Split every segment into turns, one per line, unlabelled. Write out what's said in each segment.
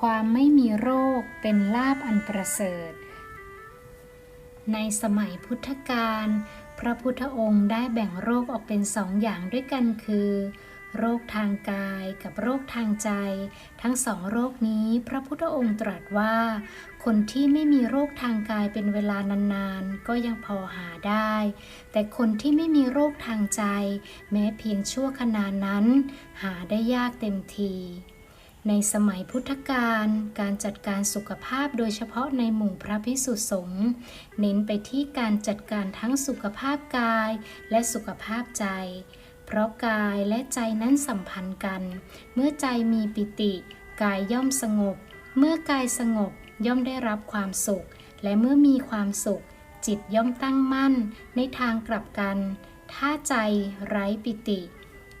ความไม่มีโรคเป็นลาบอันประเสริฐ ในสมัยพุทธกาลพระพุทธองค์ได้แบ่งโรคออกเป็นสองอย่างด้วยกันคือ โรคทางกายกับโรคทางใจ ทั้งสองโรคนี้พระพุทธองค์ตรัสว่า คนที่ไม่มีโรคทางกายเป็นเวลานานๆ ก็ยังพอหาได้ แต่คนที่ไม่มีโรคทางใจ แม้เพียงชั่วขณะนั้น หาได้ยากเต็มที ในสมัยพุทธกาลการจัดการสุขภาพโดยเฉพาะในหมู่พระภิกษุสงฆ์เน้นไปที่การจัดการทั้งสุขภาพกายและสุขภาพใจ เพราะกายและใจนั้นสัมพันธ์กัน เมื่อใจมีปิติ กายย่อมสงบ เมื่อกายสงบย่อมได้รับความสุข และเมื่อมีความสุข จิตย่อมตั้งมั่น ในทางกลับกัน ถ้าใจไร้ปิติ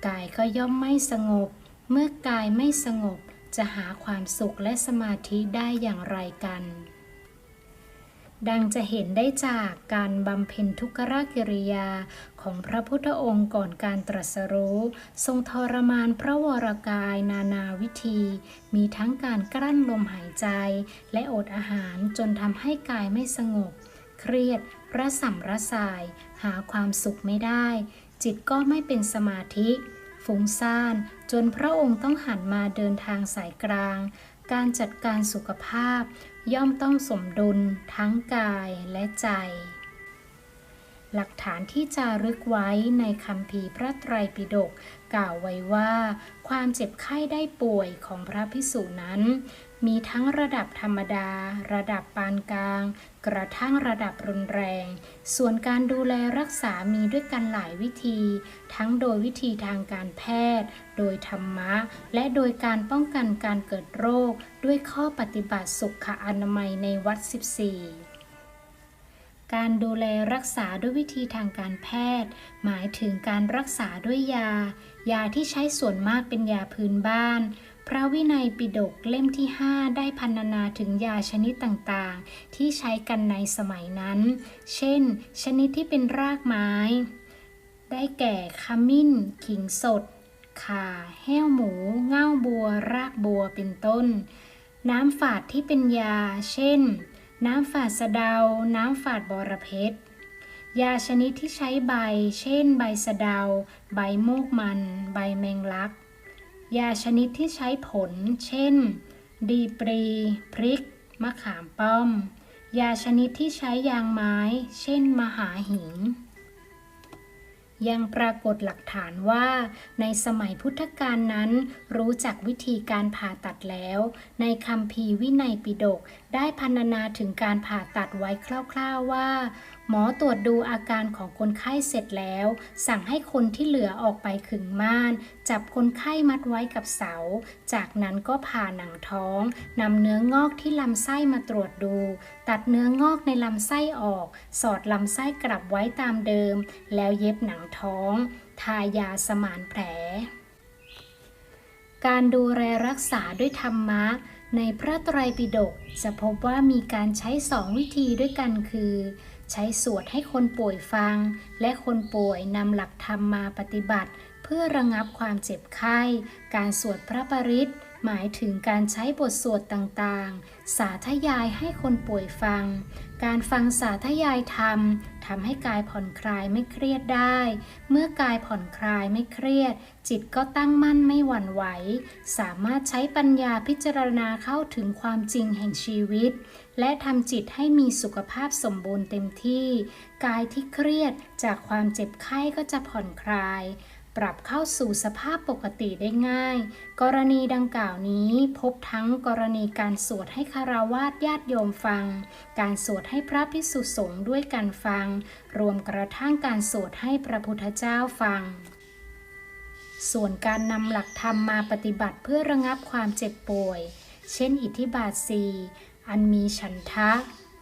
กายก็ย่อมไม่สงบ เมื่อกายไม่สงบ จะหาความสุขและสมาธิได้อย่างไรกัน ดังจะเห็นได้จากการบำเพ็ญทุกขกิริยาของพระพุทธองค์ก่อนการตรัสรู้ ทรงทรมานพระวรกายนานาวิธี มีทั้งการกลั้นลมหายใจ และอดอาหารจนทำให้กายไม่สงบ เครียดระสัมระสาย หาความสุขไม่ได้ จิตก็ไม่เป็นสมาธิ ฟุ้งซ่าน จนพระองค์ต้องหันมาเดินทางสายกลาง การจัดการสุขภาพ ย่อมต้องสมดุล ทั้งกายและใจ หลักฐานที่จารึกไว้ในคำพีพระไตรปิฎกกล่าวไว้ว่า ความเจ็บไข้ได้ป่วยของพระพิสุนั้น มีทั้งระดับธรรมดา ระดับปานกลาง กระทั่งระดับรุนแรง ส่วนการดูแลรักษามีด้วยกันหลายวิธี ทั้งโดยวิธีทางการแพทย์ โดยธรรมะ และโดยการป้องกันการเกิดโรค ด้วยข้อปฏิบัติสุขอนามัยในวัด 14การดูแลรักษาด้วยวิธีทางการแพทย์ หมายถึงการรักษาด้วยยา ยาที่ใช้ส่วนมากเป็นยาพื้นบ้าน พระวินัยปิฎกเล่มที่ 5 ได้พันนาถึงยาชนิดต่างๆ ที่ใช้กันในสมัยนั้น เช่น ชนิดที่เป็นรากไม้ ได้แก่ขมิ้น ขิงสด ข่า แห้วหมู เง่าบัว รากบัว เป็นต้น น้ำฝาดที่เป็นยา เช่น น้ำฝาดสะเดา น้ำฝาดบอระเพ็ดยาชนิดที่ใช้ใบ เช่น ใบสะเดา ใบโมกมัน ใบแมงลัก ยาชนิดที่ใช้ผล เช่น ดีปรี พริก มะขามป้อม ยาชนิดที่ใช้ยางไม้ เช่น มหาหิง ยังปรากฏหลักฐานว่า ในสมัยพุทธกาลนั้น รู้จักวิธีการผ่าตัดแล้ว ในคำพีวินัยปิฎก ได้พรรณนาถึงการผ่าตัดไว้คร่าวๆว่า หมอตรวจดูอาการของคนไข้เสร็จแล้ว สั่งให้คนที่เหลือออกไปขึงม่าน จับคนไข้มัดไว้กับเสา จากนั้นก็ผ่าหนังท้องนำเนื้องอกที่ลำไส้มาตรวจดู ตัดเนื้องอกในลำไส้ออก สอดลำไส้กลับไว้ตามเดิม แล้วเย็บหนังท้อง ทายาสมานแผล การดูแลรักษาด้วยธรรมะ ในพระไตรปิฎกจะพบว่ามีการใช้สองวิธีด้วยกันคือ ใช้สวดให้คนป่วยฟัง และคนป่วยนำหลักธรรมมาปฏิบัติ เพื่อระงับความเจ็บไข้ การสวดพระปริตหมายถึงการใช้บทสวดต่างๆ สาธยายให้คนป่วยฟัง การฟังสาธยายธรรมทำให้กายผ่อนคลายไม่เครียดได้ เมื่อกายผ่อนคลายไม่เครียด จิตก็ตั้งมั่นไม่หวั่นไหว สามารถใช้ปัญญาพิจารณาเข้าถึงความจริงแห่งชีวิต และทำจิตให้มีสุขภาพสมบูรณ์เต็มที่ กายที่เครียดจากความเจ็บไข้ก็จะผ่อนคลาย ปรับเข้าสู่สภาพปกติได้ง่าย กรณีดังกล่าวนี้พบทั้งกรณีการสวดให้คาราวาสญาติโยมฟัง การสวดให้พระภิกษุสงฆ์ด้วยการฟัง รวมกระทั่งการสวดให้พระพุทธเจ้าฟังส่วนการนำหลักธรรมมาปฏิบัติเพื่อระงับความเจ็บป่วย เช่นอิทธิบาทสีอันมีฉันทะ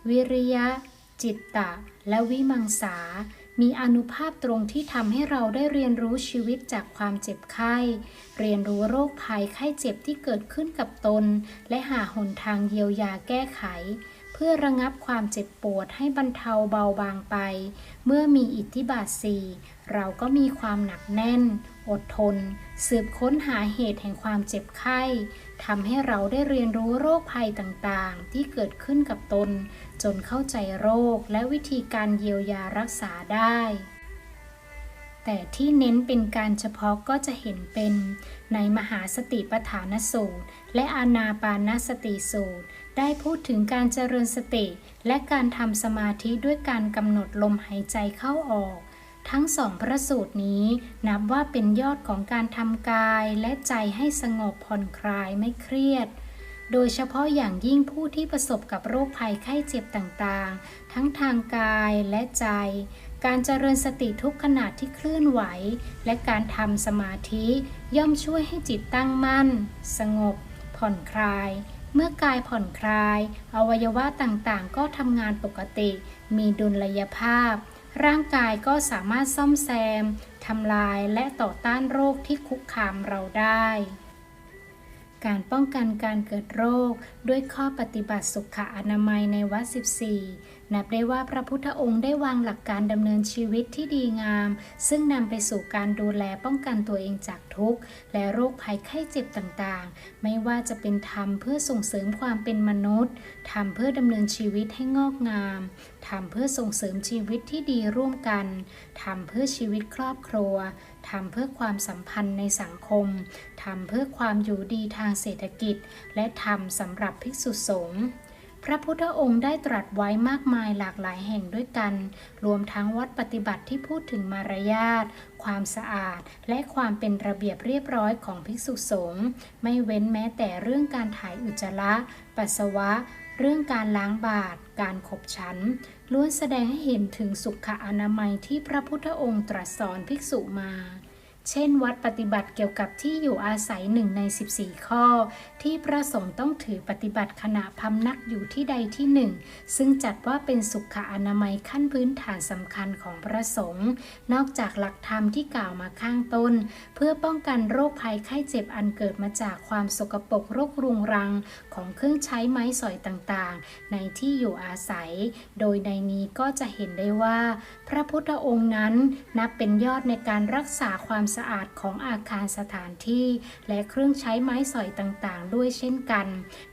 วิริยะ จิตตะ และวิมังสา มีอนุภาพตรงที่ทำให้เราได้เรียนรู้ชีวิตจากความเจ็บไข้ เรียนรู้โรคภัยไข้เจ็บที่เกิดขึ้นกับตน และหาหนทางเยียวยาแก้ไข เพื่อระงับความเจ็บปวดให้บรรเทาเบาบางไป เมื่อมีอิทธิบาทสี่เราก็มีความหนักแน่น อดทน สืบค้นหาเหตุแห่งความเจ็บไข้ทำให้เราได้เรียนรู้โรคภัยต่างๆ ที่เกิดขึ้นกับตน จนเข้าใจโรคและวิธีการเยียวยารักษาได้ แต่ที่เน้นเป็นการเฉพาะก็จะเห็นเป็นในมหาสติปัฏฐานสูตร และอานาปานสติสูตร ได้พูดถึงการเจริญสติ และการทำสมาธิด้วยการกำหนดลมหายใจเข้าออก ทั้งสองพระสูตรนี้นับว่าเป็นยอดของการทำกายและใจให้สงบผ่อนคลายไม่เครียด โดยเฉพาะอย่างยิ่งผู้ที่ประสบกับโรคภัยไข้เจ็บต่างๆ ทั้งทางกายและใจ การเจริญสติทุกขณะที่เคลื่อนไหว และการทำสมาธิย่อมช่วยให้จิตตั้งมั่น สงบ ผ่อนคลายเมื่อกายผ่อนคลาย อวัยวะต่างๆ ก็ทำงานปกติ มีดุลยภาพ ร่างกายก็สามารถซ่อมแซมทำลายและต่อต้านโรคที่คุกคามเราได้ การป้องกันการเกิดโรคด้วยข้อปฏิบัติสุขอนามัยในวัด 14 นับได้ว่าพระพุทธองค์ได้วางหลักการดำเนินชีวิตที่ดีงาม ซึ่งนำไปสู่การดูแลป้องกันตัวเองจากทุกข์ และโรคภัยไข้เจ็บต่างๆ ไม่ว่าจะเป็นธรรมเพื่อส่งเสริมความเป็นมนุษย์ทำเพื่อดำเนินชีวิตให้งอกงามทำเพื่อส่งเสริมชีวิตที่ดีร่วมกัน ทำเพื่อชีวิตครอบครัว ทำเพื่อความสัมพันธ์ในสังคม ทำเพื่อความอยู่ดีทางเศรษฐกิจ และทำสำหรับภิกษุสงฆ์ พระพุทธองค์ได้ตรัสไว้มากมายหลากหลายแห่งด้วยกัน รวมทั้งวัดปฏิบัติที่พูดถึงมารยาท ความสะอาด และความเป็นระเบียบเรียบร้อยของภิกษุสงฆ์ไม่เว้นแม้แต่เรื่องการถ่ายอุจจาระ ปัสสาวะ เรื่องการล้างบาตรการขบฉันล้วนแสดงให้เห็นถึงสุขอนามัยที่พระพุทธองค์ตรัสสอนภิกษุมา เช่น วัดปฏิบัติเกี่ยวกับที่อยู่อาศัยหนึ่งใน 14 ข้อ ที่พระสงฆ์ต้องถือปฏิบัติขณะพำนักอยู่ที่ใดที่หนึ่งซึ่งจัดว่าเป็นสุขอนามัยขั้นพื้นฐานสำคัญของพระสงฆ์นอกจากหลักธรรมที่กล่าวมาข้างต้น เพื่อป้องกันโรคภัยไข้เจ็บอันเกิดมาจากความสกปรกโรครุงรังของเครื่องใช้ไม้สอยต่างๆ ในที่อยู่อาศัย โดยในนี้ก็จะเห็นได้ว่า พระพุทธองค์นั้นนับเป็นยอดในการรักษาความสะอาดของอาคารสถานที่ และเครื่องใช้ไม้สอยต่างๆ ด้วยเช่นกัน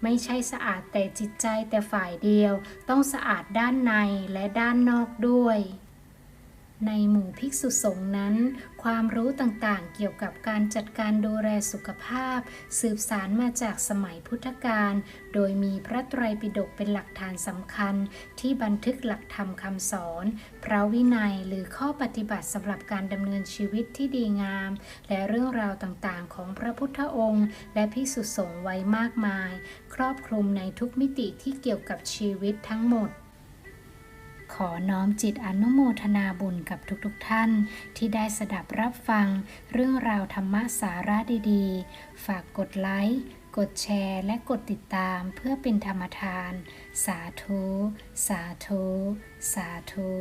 ไม่ใช่สะอาดแต่จิตใจแต่ฝ่ายเดียว ต้องสะอาดด้านในและด้านนอกด้วย ในหมู่ภิกษุสงฆ์นั้น ความรู้ต่างๆ เกี่ยวกับการจัดการดูแลสุขภาพ สืบสารมาจากสมัยพุทธกาลโดยมีพระไตรปิฎกเป็นหลักฐานสำคัญ ที่บันทึกหลักธรรมคำสอน พระวินัยหรือข้อปฏิบัติสำหรับการดำเนินชีวิตที่ดีงาม และเรื่องราวต่างๆ ของพระพุทธองค์ และภิกษุสงฆ์ไว้มากมาย ครอบคลุมในทุกมิติที่เกี่ยวกับชีวิตทั้งหมด อน้อมจิตอนุโมทนาบุญกับทุกๆทท่าน ที่ได้สดับรับฟัง เรื่องราวธรรมะสาระดีๆ ฝากกดไลค์ กดแชร์ และกดติดตามเพื่อเป็นธรรมทาน สาธุ สาธุ สาธุ